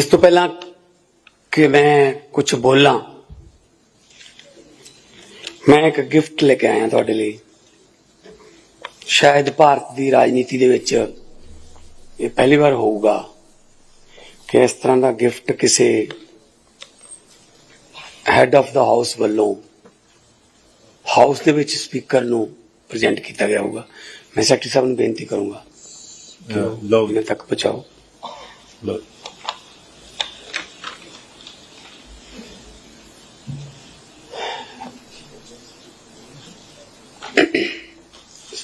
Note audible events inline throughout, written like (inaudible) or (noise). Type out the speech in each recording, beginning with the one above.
ਇਸ ਤੋਂ ਪਹਿਲਾਂ ਕਿ ਮੈਂ ਕੁਝ ਬੋਲਾਂ ਮੈਂ ਇੱਕ ਗਿਫਟ ਲੈ ਕੇ ਆਇਆ ਤੁਹਾਡੇ ਲਈ। ਸ਼ਾਇਦ ਭਾਰਤ ਦੀ ਰਾਜਨੀਤੀ ਦੇ ਵਿੱਚ ਇਹ ਪਹਿਲੀ ਵਾਰ ਹੋਊਗਾ ਕਿ ਇਸ ਤਰ੍ਹਾਂ ਦਾ ਗਿਫਟ ਕਿਸੇ ਹੈਡ ਆਫ ਦਾ ਹਾਊਸ ਵੱਲੋਂ ਹਾਊਸ ਦੇ ਵਿੱਚ ਸਪੀਕਰ ਨੂੰ ਪ੍ਰੈਜ਼ੈਂਟ ਕੀਤਾ ਗਿਆ ਹੋਊਗਾ। ਮੈਂ ਸੈਕਟਰੀ ਸਾਹਿਬ ਨੂੰ ਬੇਨਤੀ ਕਰੂੰਗਾ ਲਓ। ਇਹਨਾਂ ਤੱਕ ਪਹੁੰਚਾਓ। ਲਓ।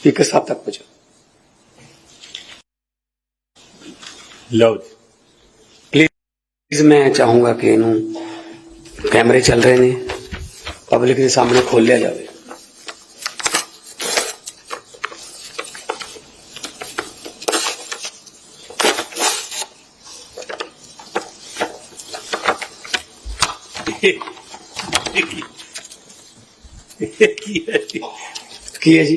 ਸਪੀਕਰ ਸਾਹਿਬ ਤੱਕ ਪਹੁੰਚਾਓ ਲਓ। ਪਲੀਜ਼ ਮੈਂ ਚਾਹੂੰਗਾ ਕਿ ਇਹਨੂੰ ਕੈਮਰੇ ਚੱਲ ਰਹੇ ਨੇ ਪਬਲਿਕ ਦੇ ਸਾਹਮਣੇ ਖੋਲਿਆ ਜਾਵੇ (laughs) ਕੀ ਹੈ ਜੀ?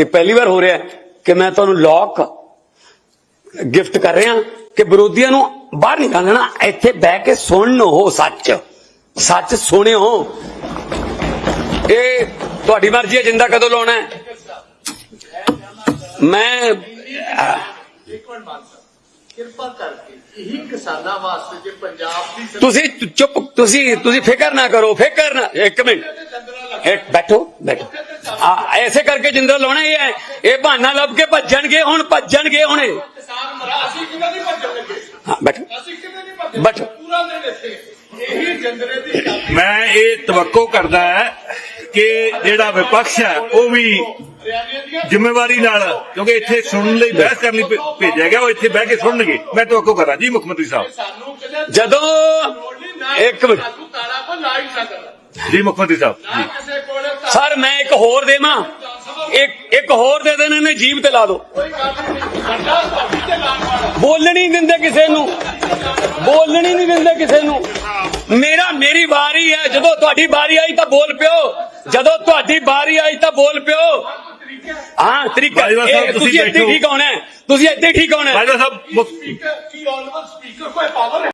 ਇਹ ਪਹਿਲੀ ਵਾਰ ਹੋ ਰਿਹਾ ਹੈ ਕਿ ਮੈਂ ਤੁਹਾਨੂੰ ਲੋਕ ਗਿਫਟ ਕਰ ਰਿਹਾ ਕਿ ਵਿਰੋਧੀਆਂ ਨੂੰ ਬਾਹਰ ਨਿਕਾਲਣਾ ਇੱਥੇ ਬਹਿ ਕੇ ਸੁਣਨ ਉਹ ਸੱਚ। ਸੱਚ ਸੁਣਿਓ। ਇਹ ਤੁਹਾਡੀ ਮਰਜ਼ੀ ਹੈ ਜਿੰਦਾ ਕਦੋਂ ਲਾਉਣਾ ਹੈ। ਮੈਂ ਕਿਰਪਾ ਕਰਕੇ ਇਹੀ ਕਿਸਾਨਾਂ ਵਾਸਤੇ ਜੇ ਪੰਜਾਬ ਦੀ ਤੁਸੀਂ ਚੁੱਪ ਤੁਸੀਂ ਤੁਸੀਂ ਫਿਕਰ ਨਾ ਕਰੋ ਫਿਕਰ ਨਾ ਇੱਕ ਮਿੰਟ। ਇੱਕ ਬੈਠੋ ਬੈਠੋ। ਆ ਐਸੇ ਕਰਕੇ ਜਿੰਦਾ ਲਾਉਣਾ ਇਹ ਹੈ। ਇਹ ਬਹਾਨਾ ਲੱਭ ਕੇ ਭੱਜਣਗੇ ਹੁਣ ਭੱਜਣਗੇ ਹੁਣ। ਇਹ। ਕਿਸਾਨ ਮਰਾ ਅਸੀਂ ਕਿਵੇਂ ਨਹੀਂ ਭੱਜਣ ਲੱਗੇ ਹਾਂ ਬੈਠੋ। ਅਸੀਂ ਕਿਵੇਂ ਨਹੀਂ ਭੱਜਣ ਬਟ- ਲੱਗੇ? ਪੂਰਾ ਦਿਨ ਇੱਥੇ ਇਹੀ ਜੰਦਰੇ ਦੀ ਚਾਬੀ ਮੈਂ ਇਹ ਤਵੱਕੋ ਕਰਦਾ ਹੈ ਕਿ ਜਿਹੜਾ ਵਿਪਕਸ਼ ਹੈ ਉਹ ਵੀ ਜ਼ਿੰਮੇਵਾਰੀ ਨਾਲ ਕਿਉਂਕਿ ਇੱਥੇ ਸੁਣਨ ਲਈ ਬਹਿਸ ਕਰਨ ਲਈ ਭੇਜਿਆ ਗਿਆ ਉਹ ਇੱਥੇ ਬਹਿ ਕੇ ਸੁਣਨਗੇ। ਮੈਂ ਤਵੱਕੋ ਕਰਾਂ ਜੀ ਮੁੱਖ ਮੰਤਰੀ ਸਾਹਿਬ। ਜਦੋਂ ਇੱਕ ਮਿੰਟ ਜੀ ਮੁੱਖ ਮੰਤਰੀ ਸਾਹਿਬ। ਸਰ ਮੈਂ ਇੱਕ ਹੋਰ ਦੇਵਾਂ। ਇੱਕ ਇੱਕ ਹੋਰ ਦੇ ਦੇਣ ਇਹਨੇ ਜੀਬ ਤੇ ਲਾ ਦੋ। ਬੋਲਣ ਦਿੰਦੇ ਕਿਸੇ ਨੂੰ। ਬੋਲਣ ਨਹੀਂ ਦਿੰਦੇ ਕਿਸੇ ਨੂੰ। ਮੇਰਾ ਮੇਰੀ ਵਾਰੀ ਹੈ। ਜਦੋਂ ਤੁਹਾਡੀ ਵਾਰੀ ਆਈ ਤਾਂ ਬੋਲ ਪਿਓ। ਜਦੋਂ ਤੁਹਾਡੀ ਵਾਰੀ ਆਈ ਤਾਂ ਬੋਲ ਪਿਓ। ਹਾਂ ਤਰੀਕਾ ਤੁਸੀਂ ਤੁਸੀਂ ਇੱਥੇ। ਠੀਕ ਹੋਣਾ ਹੈ। ਤੁਸੀਂ ਇੱਥੇ ਠੀਕ ਹੋਣਾ ਸਾਹਿਬ ਕੀ ਆਲਮੋਸਟ ਸਪੀਕਰ ਕੋਈ ਪਾਵਰ